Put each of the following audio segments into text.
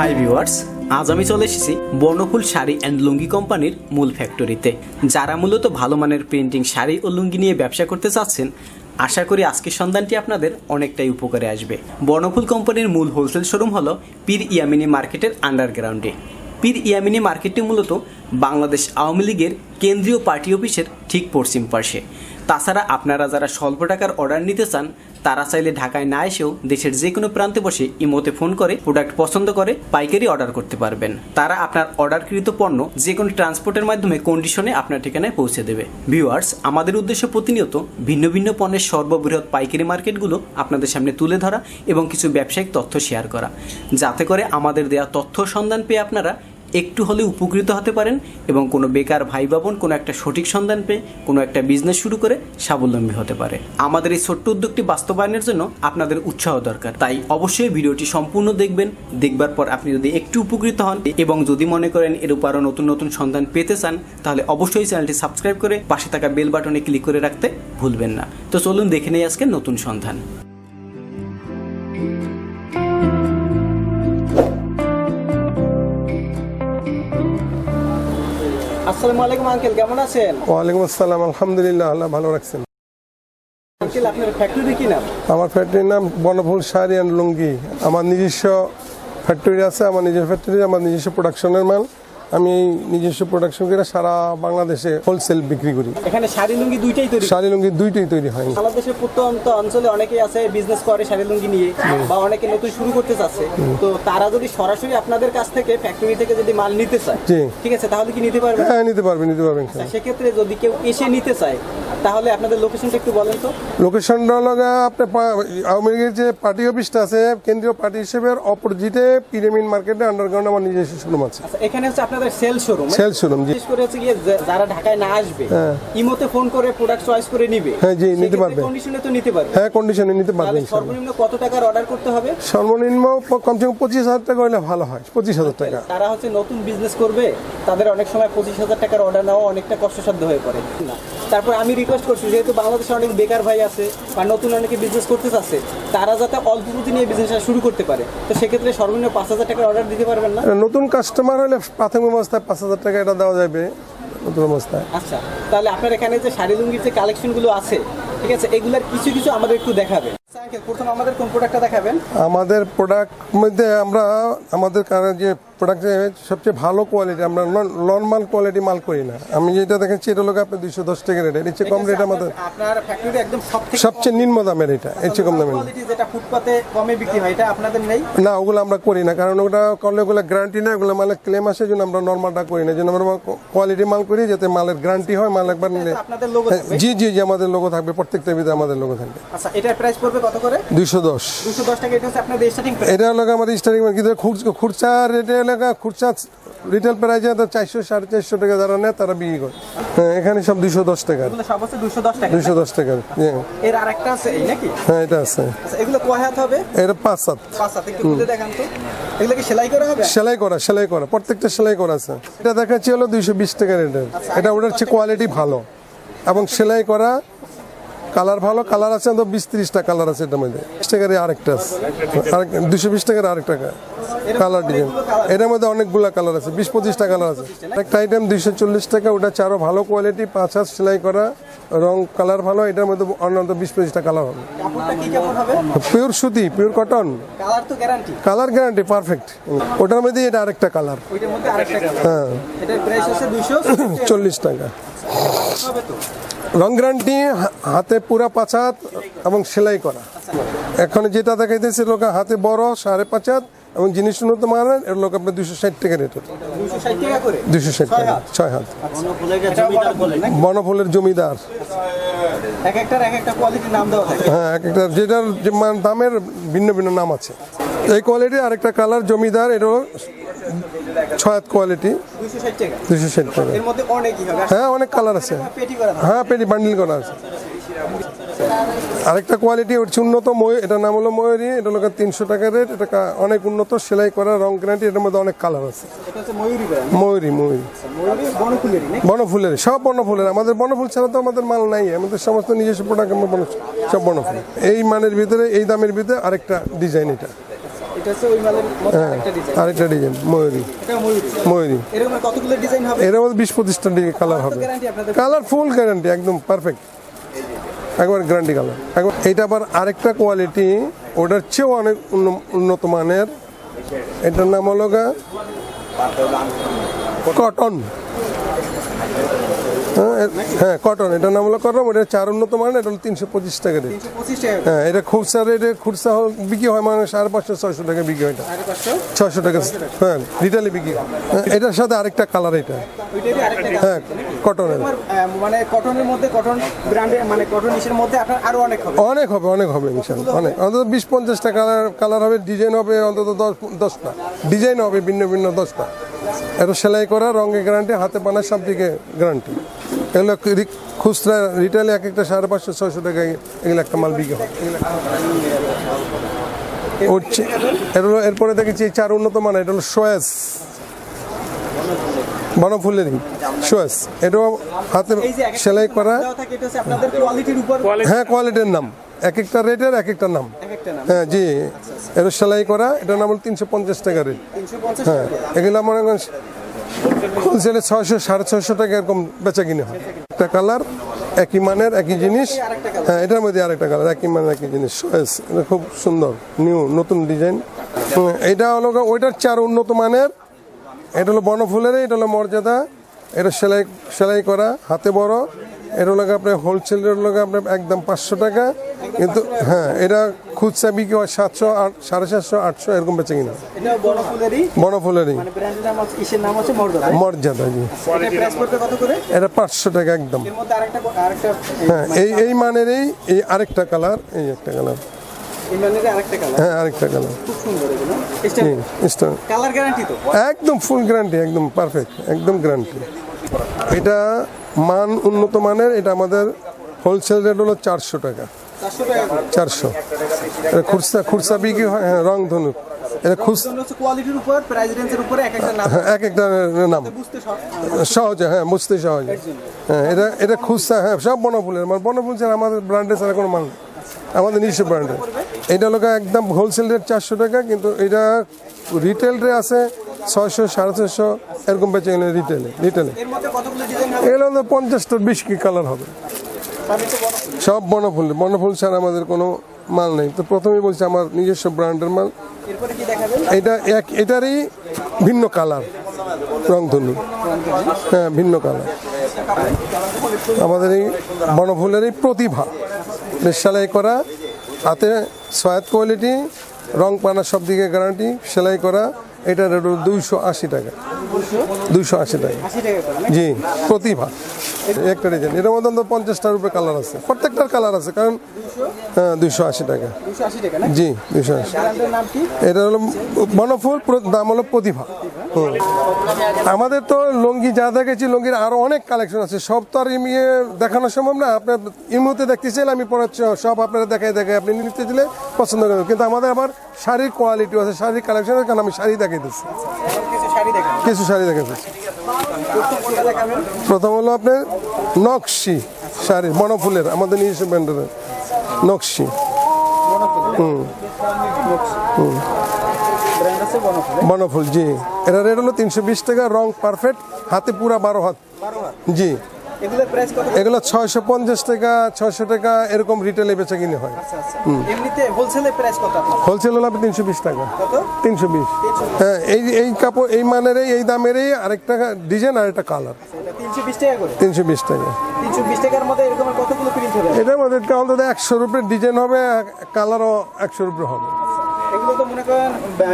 Hi viewers আজ আমি চলে এসেছি বর্ণফুল শাড়ি অ্যান্ড লুঙ্গি কোম্পানির মূল ফ্যাক্টরিতে যারা মূলত ভালো মানের প্রিন্টিং শাড়ি ও লুঙ্গি নিয়ে ব্যবসা করতে চাচ্ছেন, আশা করি আজকের সন্ধানটি আপনাদের অনেকটাই উপকারে আসবে। বর্ণফুল কোম্পানির মূল হোলসেল শোরুম হলো পীর ইয়ামিনি মার্কেটের আন্ডারগ্রাউন্ডে পীর ইয়ামিনী মার্কেটটি মূলত বাংলাদেশ আওয়ামী লীগের কেন্দ্রীয় পার্টি অফিসের ঠিক পশ্চিম পাশে। তাছাড়া আপনারা যারা স্বল্প টাকার অর্ডার নিতে চান, তারা চাইলে ঢাকায় না এসেও দেশের যে কোনো প্রান্তে বসে ইমোতে ফোন করে প্রোডাক্ট পছন্দ করে পাইকারি অর্ডার করতে পারবেন। তারা আপনার অর্ডারকৃত পণ্য যে কোনো ট্রান্সপোর্টের মাধ্যমে কন্ডিশনে আপনার ঠিকানায় পৌঁছে দেবে। ভিউয়ার্স আমাদের উদ্দেশ্য প্রতিনিয়ত ভিন্ন ভিন্ন পণ্যের সর্ববৃহৎ পাইকারি মার্কেটগুলো আপনাদের সামনে তুলে ধরা এবং কিছু ব্যবসায়িক তথ্য শেয়ার করা। যাতে করে আমাদের দেওয়া তথ্য সন্ধান পেয়ে আপনারা একটু হলে উপকৃত হতে পারেন এবং কোনো বেকার ভাই বাবন কোনো একটা সঠিক সন্ধান পেয়ে কোনো একটা বিজনেস শুরু করে স্বাবলম্বী হতে পারে। আমাদের এই ছোট্ট উদ্যোগটি বাস্তবায়নের জন্য আপনাদের উৎসাহ দরকার। তাই অবশ্যই ভিডিওটি সম্পূর্ণ দেখবেন। দেখবার পর আপনি যদি একটু উপকৃত হন এবং যদি মনে করেন এর উপর আরও নতুন নতুন সন্ধান পেতে চান, তাহলে অবশ্যই চ্যানেলটি সাবস্ক্রাইব করে পাশে থাকা বেল বাটনে ক্লিক করে রাখতে ভুলবেন না। তো চলুন দেখে নেই আজকে নতুন সন্ধান। আসসালামু আলাইকুম আঙ্কেল কেমন আছেন? ওয়ালাইকুম আসসালাম আলহামদুলিল্লাহ আল্লাহ ভালো রাখছেন। আঙ্কেল আপনার ফ্যাক্টরি কি নাম? আমার ফ্যাক্টরির নাম বনফুল শাড়ি অ্যান্ড লুঙ্গি। আমার নিজস্ব ফ্যাক্টরি আছে আমার নিজের ফ্যাক্টরি আমার নিজস্ব প্রোডাকশনের মাল। আমি এই নিজস্ব প্রোডাকশন করে সারা বাংলাদেশে হোলসেল বিক্রি করি। এখানে শাড়ি লুঙ্গি দুইটাই তৈরি শাড়ি লুঙ্গি দুইটাই তৈরি হয় বাংলাদেশের প্রত্যন্ত অঞ্চলে অনেকেই আছে বিজনেস করে শাড়ি লুঙ্গি নিয়ে বা অনেকে নতুন শুরু করতে চাচ্ছে। তো তারা যদি সরাসরি আপনাদের কাছ থেকে ফ্যাক্টরি থেকে যদি মাল নিতে চায়। ঠিক আছে তাহলে কি নিতে পারবে হ্যাঁ নিতে পারবেন নিতে পারবেন সেক্ষেত্রে যদি কেউ এসে নিতে চায় তাহলে আপনাদের লোকেশনটা একটু বলেন তো। লোকেশনটা হলো আপনার আওয়ামী লীগের যে পার্টি অফিসটা আছে কেন্দ্রীয় পার্টি হিসেবে অপোজিটে পিরামিড মার্কেটে আন্ডারগ্রাউন্ড আমার নিজস্ব শোরুম আছে। আচ্ছা এখানে হচ্ছে আপনাদের সেল শোরুম সেল শোরুম জি। করে হচ্ছে গিয়ে যারা ঢাকায় না আসবে হ্যাঁ। ইমোতে ফোন করে প্রোডাক্ট চয়েস করে নিবে। হ্যাঁ, জি, নিতে পারবে। কন্ডিশনে তো নিতে পারবে। হ্যাঁ কন্ডিশনে নিতে পারবে সর্বনিম্ন কত টাকার অর্ডার করতে হবে? সর্বনিম্ন কমসে কম পঁচিশ হাজার টাকা হলে ভালো হয় পঁচিশ হাজার টাকা। তারা হচ্ছে নতুন বিজনেস করবে তাদের অনেক সময় পঁচিশ হাজার টাকার অর্ডার নেওয়া অনেকটা কষ্টসাধ্য হয়ে পড়ে। না। তারপর আমি রিকোয়েস্ট করছি যেহেতু বাংলাদেশে অনেক বেকার ভাই আছে বা নতুন অনেকে বিজনেস করতে চাচ্ছে তারা যাতে অল্প পুঁজি নিয়ে বিজনেসটা শুরু করতে পারে। তো সেক্ষেত্রে সর্বনিম্ন পাঁচ হাজার টাকার অর্ডার দিতে পারবেন না? নতুন কাস্টমার হলে প্রাথমিক অবস্থায় পাঁচ হাজার টাকা এটা দেওয়া যাবে নতুন অবস্থায়। আচ্ছা তাহলে আপনার এখানে যে শাড়ি লুঙ্গির যে কালেকশনগুলো আছে ঠিক আছে এগুলার কিছু কিছু আমাদের একটু দেখাবেন। প্রথম আমাদের কোন প্রোডাক্টটা দেখাবেন? আমাদের প্রোডাক্ট মধ্যে আমরা আমাদের কারণে যে প্রোডাক্টে সবচেয়ে ভালো কোয়ালিটি আমরা নর্মাল কোয়ালিটি মাল করি না। আমি যেটা দেখেছি এটা লোক আপনার দুইশো দশ টাকা রেট এর। চেয়ে কম রেট আমাদের সবচেয়ে নিম্ন দামের এটা এর চেয়ে কম দামের না। যেটা ফুটপাতে কমে বিক্রি হয় এটা আপনাদের নেই? না ওগুলো আমরা করি না কারণ ওটা করলে ওগুলো গ্যারান্টি না ওগুলো মালের ক্লেম আসে জন্য আমরা নর্মালটা করি না যেন আমরা কোয়ালিটি মাল করি যাতে মালের গ্যারান্টি হয় মাল একবার হ্যাঁ, জি জি জি আমাদের লোগো থাকবে প্রত্যেকটা ভিতরে আমাদের লোগো থাকবে। আচ্ছা এটার প্রাইস পড়বে কত করে? দুইশো দশ। দুশো দশ টাকা এটা হচ্ছে আপনাদের স্টার্টিং এটা হলো আমাদের স্টার্টিং কিন্তু খুচরা রেটে এলাকা খুচরা রিটেল প্রাইসে চারশো সাড়ে চারশো টাকা যারা নেয় তারা বিক্রি করে। হ্যাঁ এখানে সব দুশো দশ টাকা। এগুলো সব হচ্ছে দুশো দশ টাকা দুশো দশ টাকা হ্যাঁ। এর আর একটা আছে এই নাকি? হ্যাঁ এটা আছে। আচ্ছা এগুলো কয় হাত হবে? এটা পাঁচ সাত পাঁচ হাত একটু খুলে দেখান তো। এগুলো কি সেলাই করা হবে? সেলাই করা সেলাই করা প্রত্যেকটা সেলাই করা আছে। এটা দেখাচ্ছি হলো দুইশো বিশ টাকা রেটের এটা ওটার চেয়ে কোয়ালিটি ভালো। এবং সেলাই করা কালার ভালো কালার আছে তো বিশ ত্রিশটা কালার আছে এটার মধ্যে। বিশ টাকার আরেকটা আছে। আরেক দুশো বিশ টাকার আরেক টাকা কালার ডিজাইন এটার মধ্যে অনেকগুলা কালার আছে বিশ পঁচিশটা কালার আছে। একটা আইটেম দুইশো চল্লিশ টাকা ওটা চারো ভালো কোয়ালিটি পাঁচ হাত সেলাই করা রং কালার ভালো এটার মধ্যে অন্যান্য বিশ পঁচিশটা কালার হবে। পিওর সুতি pure cotton colour guarantee perfect ওটার মধ্যে এটা আরেকটা কালার হ্যাঁ। দুশো চল্লিশ টাকা। রং গ্যারান্টি হাতে পুরা পাঁচ হাত এবং সেলাই করা। এখন যেটা দেখাইতেছে লোক হাতে বড় সাড়ে পাঁচাত এবং জিনিস উন্নত মানের এর লোক আপনার দুশো ষাট টাকা রেট দুশো ষাট টাকা দুশো ষাট টাকা ছয় হাত? বনফুলের জমিদার হ্যাঁ এক একটা যেটার যে মান- দামের ভিন্ন ভিন্ন নাম আছে। এই কোয়ালিটি আরেকটা কালার জমিদার এটাও ছয় কোয়ালিটি দুশো ষাট টাকা। হ্যাঁ অনেক কালার আছে। হ্যাঁ পেটি বান্ডিল করা আছে। আরেকটা কোয়ালিটি হচ্ছে উন্নত ময়ূর এটার নাম হলো ময়ূরী এটা হলো তিনশো টাকা রেট এটা অনেক উন্নত সেলাই করা রং গ্যারান্টি এটার মধ্যে অনেক কালার আছে। ময়ূরী ময়ূরী নাকি? বনফুলের সব বনফুলের। আমাদের বনফুল ছাড়া তো আমাদের মাল নাই আমাদের সমস্ত নিজস্ব প্রোডাক্ট আমরা সব বনফুল। এই মানের ভিতরে এই দামের ভিতরে আরেকটা ডিজাইন এটা। হচ্ছে ওই মালের আরেকটা ডিজাইন ময়ূরী। ময়ূরী। এরকম কতগুলো ডিজাইন হবে? এর বিশ পঁচিশটা কালার হবে। কালার ফুল গ্যারান্টি একদম পারফেক্ট একবার গ্যারান্টি কালার একবার এটা আবার আরেকটা কোয়ালিটি ওটার চেয়েও অনেক উন্ন- উন্নত মানের। এটার নাম হলো গা কটন হ্যাঁ হ্যাঁ কটন এটার নাম হলো কটন ওটা চার উন্নত মানের এটা হলো তিনশো পঁচিশ টাকা রেট হ্যাঁ এটা খুচরা রেটে খুচরা বিক্রি হয় মানে সাড়ে পাঁচশো ছয়শো টাকা বিক্রি হয় এটা। ছয়শো টাকা হ্যাঁ রিটেলে বিক্রি। হয়। হ্যাঁ, এটার সাথে আরেকটা কালার এটা। হ্যাঁ কটনের মানে কটনের মধ্যে কটন ব্র্যান্ডের মানে কটন ইসের মধ্যে আপনার আরও অনেক হবে। অনেক হবে অনেক হবে ইনশাল্লাহ অনেক। অন্তত বিশ পঞ্চাশটা কালার কালার হবে ডিজাইন হবে অন্তত দশ দশটা। ডিজাইন হবে ভিন্ন ভিন্ন দশটা। এটা সেলাই করা রঙে গ্যারান্টি হাতে বানার সব দিকে গ্যারান্টি এগুলো খুচরা রিটেলে এক একটা সাড়ে পাঁচশো ছয়শো টাকা এগুলো একটা মাল বিক্রি হয়। উঠছে এটা হলো এরপরে দেখেছি এই চার উন্নত মানে এটা হলো সোয়েস। বনফুলেরই সোয়েস। এটাও হাতে সেলাই করা। হ্যাঁ কোয়ালিটির নাম। এক একটা রেটের এক একটা নাম। এক একটা নাম। হ্যাঁ জি। এটা সেলাই করা এটার নাম হলো তিনশো পঞ্চাশ টাকা রেট। হ্যাঁ এগুলো মনে করেন হোলসেলে ছয়শো সাড়ে ছয়শো টাকা এরকম বেচা কিনে হয়। একটা কালার একই মানের একই জিনিস। হ্যাঁ এটার মধ্যে আরেকটা কালার একই মানের একই জিনিস। চয়েস এটা খুব সুন্দর নিউ নতুন ডিজাইন এটা হলো ওইটার চার উন্নত মানের। এটা হলো বনফুলের এটা হলো মর্যাদা। এটা সেলাই সেলাই করা হাতে বড়। এটা হলো গা আপনার হোলসেল রেট হলো গা আপনার একদম পাঁচশো টাকা। কিন্তু হ্যাঁ এটা খুচরা বিক্রি হয় সাতশো আট সাড়ে সাতশো আটশো এরকম বেচে কিনা। বনফুলেরই মানে মর্যাদা জি। এটা পাঁচশো টাকা একদম। এর মধ্যে আরেকটা আরেকটা হ্যাঁ এই এই মানের এই এই আরেকটা কালার এই একটা কালার। হ্যাঁ আরেকটা কালার। একদম ফুল গ্যারান্টি একদম পারফেক্ট একদম গ্যারান্টি এটা মান উন্নত মানের এটা আমাদের হোলসেল রেট হলো চারশো টাকা। চারশো। এটা খুচরা খুচরা বিক্রি হয় হ্যাঁ রং ধনুক। এটা খুচ এক একটা নাম। হ্যাঁ, সহজে। হ্যাঁ বুঝতে সহজে। হ্যাঁ এটা এটা খুচরা হ্যাঁ সব বনফুলের মানে বনফুল ছাড়া আমাদের ব্র্যান্ডে ছাড়া কোনো মাল আমাদের নিজস্ব ব্র্যান্ডের এটা লোক একদম হোলসেল রেট চারশো টাকা কিন্তু এটা রিটেল রে আছে ছয়শো, সাড়ে ছয়শো, এরকম বেঁচে গেলে রিটেলে রিটেলে এগুলো আমাদের পঞ্চাশটা বিশ কি কালার হবে। সব বনফুল বনফুল ছাড়া আমাদের কোনো মাল নেই। তো প্রথমেই বলছি আমার নিজস্ব ব্র্যান্ডের মাল। এটা এক, এটারই ভিন্ন কালার রংধনু। হ্যাঁ ভিন্ন কালার আমাদের এই বনফুলেরই প্রতিভা। বেশ সেলাই করা, হাতে সয়াত কোয়ালিটি রং পানা সব দিকে গ্যারান্টি সেলাই করা এটা রেট দুইশো আশি টাকা। দুইশো? আশি টাকা। আশি টাকা করে না জি প্রতিভা। একটা ডিজাইন। এটার মধ্যে অন্তত পঞ্চাশটার উপরে কালার আছে। প্রত্যেকটার কালার আছে কারণ হ্যাঁ দুইশো আশি টাকা। জি দুইশো আশি। এটা হলো বনফুল প্র- দাম হলো প্রতিভা। আমাদের তো লুঙ্গি যা দেখেছি লুঙ্গির আরও অনেক কালেকশন আছে। সব তো আর ইমিয়ে দেখানো সম্ভব না। আপনার এই মুহূর্তে দেখতে চাইলে আমি পড়াচ্ছি সব আপনারা দেখাই দেখাই আপনি নিতে দিলে পছন্দ করবেন। কিন্তু আমাদের আবার শাড়ির কোয়ালিটি আছে শাড়ির কালেকশন কারণ আমি শাড়ি দেখাইতেছি। দিচ্ছি কিছু শাড়ি শাড়ি দেখাইতেছি। প্রথম হলো আপনার নকশি শাড়ি বনফুলের, আমাদের নিজস্ব ব্র্যান্ডের। নকশি। হুম। হুম। বনফুল, জি। এটা রেট হলো তিনশো বিশ টাকা, রং পারফেক্ট, হাতে পুরা বারো হাত। জি। এগুলো ছয়শো পঞ্চাশ টাকা ছয়শো টাকা এরকম রিটেলে বেচা কিনে হয়। আচ্ছা আচ্ছা। হোলসেল হলো আপনি তিনশো বিশ টাকা। তিনশো বিশ। হ্যাঁ এই এই কাপড় এই মানেরই এই দামেরই আরেকটা ডিজাইন আর একটা কালার তিনশো বিশ টাকা এটার মধ্যে অন্তত একশো রুপির ডিজাইন হবে কালারও একশো রুপি হবে।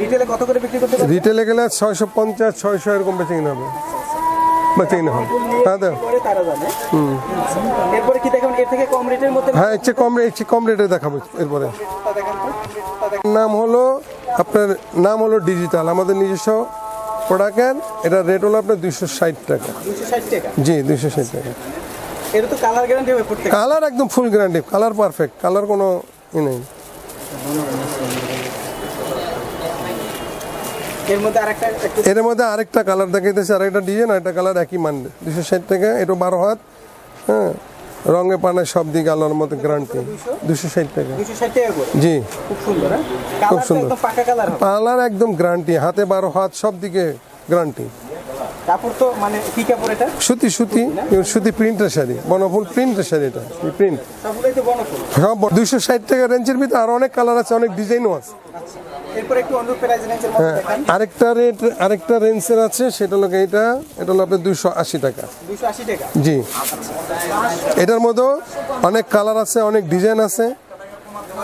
রিটেলে কত করে বিক্রি করতে রিটেলে গেলে ছয়শো পঞ্চাশ ছয়শো এরকম বেচে কিনে হবে দাও পরে তারা জানে। এরপরে কি দেখাবেন? এর থেকে কম রেটের মধ্যে হ্যাঁ একটু কম একটু কম রেটে দেখাবো এরপরে। দেখান দেখান। নাম হলো আপনার নাম হলো ডিজিটাল আমাদের নিজস্ব প্রোডাক্টের এটা রেট হলো আপনার দুইশো ষাট টাকা। দুশো ষাট টাকা? জি দুইশো ষাট টাকা। কালার একদম full guarantee colour perfect colour কোনো ই নেই। এর মধ্যে আরেকটা কালার দেখাইতেছে আরেকটা ডিজাইন আরেকটা কালার একই মান। দুশো ষাট টাকা এটা বারো হাত হ্যাঁ? রঙে পানায় সব দিকে আলোর মতো গ্যারান্টি দুশো ষাট টাকা। জি। খুব সুন্দর হ্যাঁ? কালার একদম পার্লার একদম গ্যারান্টি হাতে বারো হাত সব দিকে গ্যারান্টি কাপড় তো মানে কি কাপড় এটা? সুতি সুতি সুতি প্রিন্টের শাড়ি বনফুল প্রিন্টের শাড়ি এটা। প্রিন্ট। সবগুলোই তো বনফুল। সব দুইশো ষাট টাকা রেঞ্জের ভিতরে আর অনেক কালার আছে অনেক ডিজাইনও আছে। এরপর হ্যাঁ আরেকটা রেট আরেকটা রেঞ্জের আছে সেটা হলো এইটা এটা হলো আপনার দুইশো আশি টাকা। দুশো আশি টাকা? জি। এটার মধ্যেও অনেক কালার আছে অনেক ডিজাইন আছে।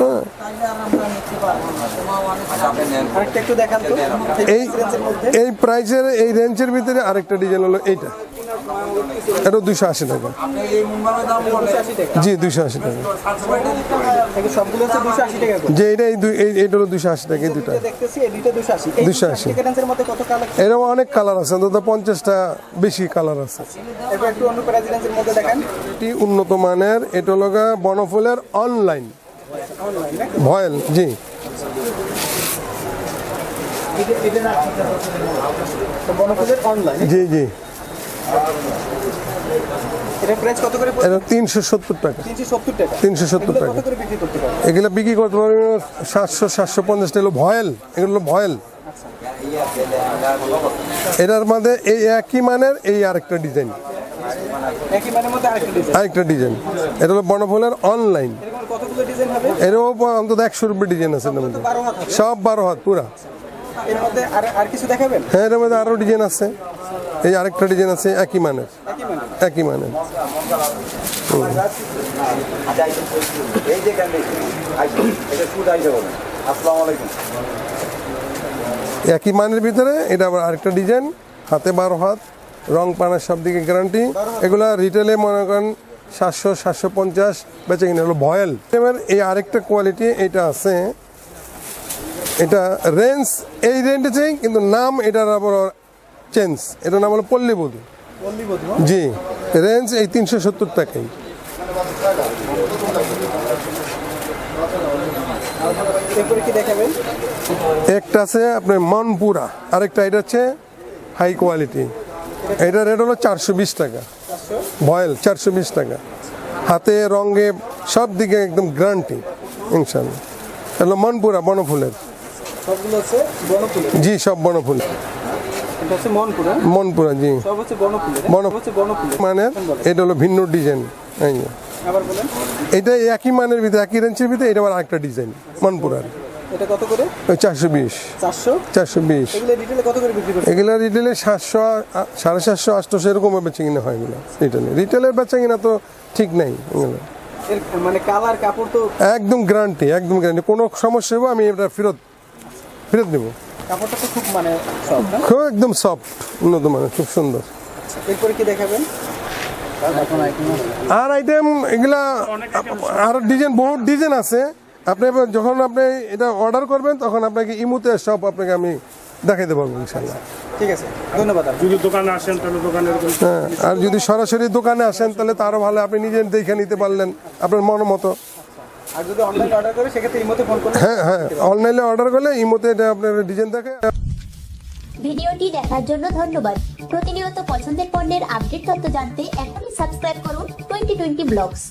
হ্যাঁ। এই এই প্রাইজের এই রেঞ্জের ভিতরে আরেকটা ডিজাইন হলো এইটা। এটা দুশো আশি টাকা। জি দুশো আশি টাকা। যে এটা এই এই- এইটা হলো দুশো আশি টাকা দুটা দুশো আশি। এই 280 দুশো আশি টাকা রেঞ্জের মধ্যে কত কালার এরকম অনেক কালার আছে অন্তত পঞ্চাশটা বেশি কালার আছে। এটি উন্নত মানের এটা হলো বনফুলের অনলাইন ভয়েল জি। জি জি। এটা প্রাইস কত করে এটা তিনশো সত্তর টাকা। টাকা। 370 এগুলো টাকা। কত করে বিক্রি করতে পারবে? এগুলো বিক্রি ভয়েল। এগুলো হলো ভয়েল। এটার মধ্যে এই একই মানের এই আরেকটা ডিজাইন। আরেকটা ডিজাইন। এটা হলো বনফুলের অনলাইন এরও অন্তত একশো রুপির ডিজাইন আছে সব বারো হাত পুরা। এর মধ্যে আর আর কিছু দেখাবেন? হ্যাঁ এর মধ্যে আরও ডিজাইন আছে। এই আরেকটা ডিজাইন আছে একই মানের। একই মানে মানের। একই মানের ভিতরে এটা আবার আরেকটা ডিজাইন। হাতে বারো হাত রং পানার সব দিকে গ্যারান্টি। এগুলা রিটেলে মনে করেন সাতশো সাতশো পঞ্চাশ বেচে কিনে হলো ভয়েল। এবার এই আরেকটা কোয়ালিটি এটা আছে এটা রেঞ্জ এই রেঞ্জেই কিন্তু নাম এটার আবার চেঞ্জ। এটার নাম হলো পল্লীবধূ। বধু জি রেঞ্জ এই তিনশো সত্তর টাকাই। একটা আছে আপনার মনপুরা আরেকটা এটা হচ্ছে হাই কোয়ালিটি এটা রেট হলো চারশো বিশ টাকা। ভয়েল চারশো বিশ টাকা। হাতে রঙে সব দিকে একদম গ্যারান্টি ইনশাল্লাহ হলো মনপুরা বনফুলের। সবগুলো হচ্ছে বনফুলের জি সব বনফুল। মনপুরা। জি। সব হচ্ছে বনফুলের বন- সব হচ্ছে বনফুলের মানে এটা হলো ভিন্ন ডিজাইন। এটা একই মানের ভিতরে একই রেঞ্জের ভিতরে এটা আবার আরেকটা ডিজাইন মনপুরার। এটা কত করে? এগুলো রিটেলে কত করে বিক্রি করছে এগুলা রিটেলে এরকম বেচে কিনা হয় এগুলো রিটেলে রিটেলের বেচা কিনা তো ঠিক নাই এগুলো। মানে কালার কাপড় তো একদম গ্যারান্টি একদম গ্যারান্টি কোনো সমস্যা হবে আমি এটা ফেরত ফেরত দেবো। কাপড়টা তো খুব মানে খুব একদম সফট উন্নত মানের খুব সুন্দর। এরপরে কি দেখাবেন? আর আইটেম এগুলা আর ডিজাইন বহুত ডিজাইন আছে। আপনি যখন আপনি এটা অর্ডার করবেন তখন আপনাকে ইমুতে সব আপনাকে আমি দেখাইতে পারব ইনশাল্লাহ ঠিক আছে ধন্যবাদ যদি দোকানে আসেন তাহলে দোকানের হ্যাঁ আর যদি সরাসরি দোকানে আসেন তাহলে তো আরও ভালো আপনি নিজে দেখে নিতে পারলেন আপনার মন মতো। আর যদি অনলাইনে অর্ডার করে সেক্ষেত্রে ইমোতে ফোন করলে হ্যাঁ হ্যাঁ অনলাইনে অর্ডার করলে ইমোতে এটা আপনার ডিজাইন থাকে। ভিডিওটি দেখার জন্য ধন্যবাদ। প্রতিনিয়ত পছন্দের পণ্যের আপডেট তথ্য জানতে এখনই সাবস্ক্রাইব করুন টোয়েন্টি টোয়েন্টি ব্লগস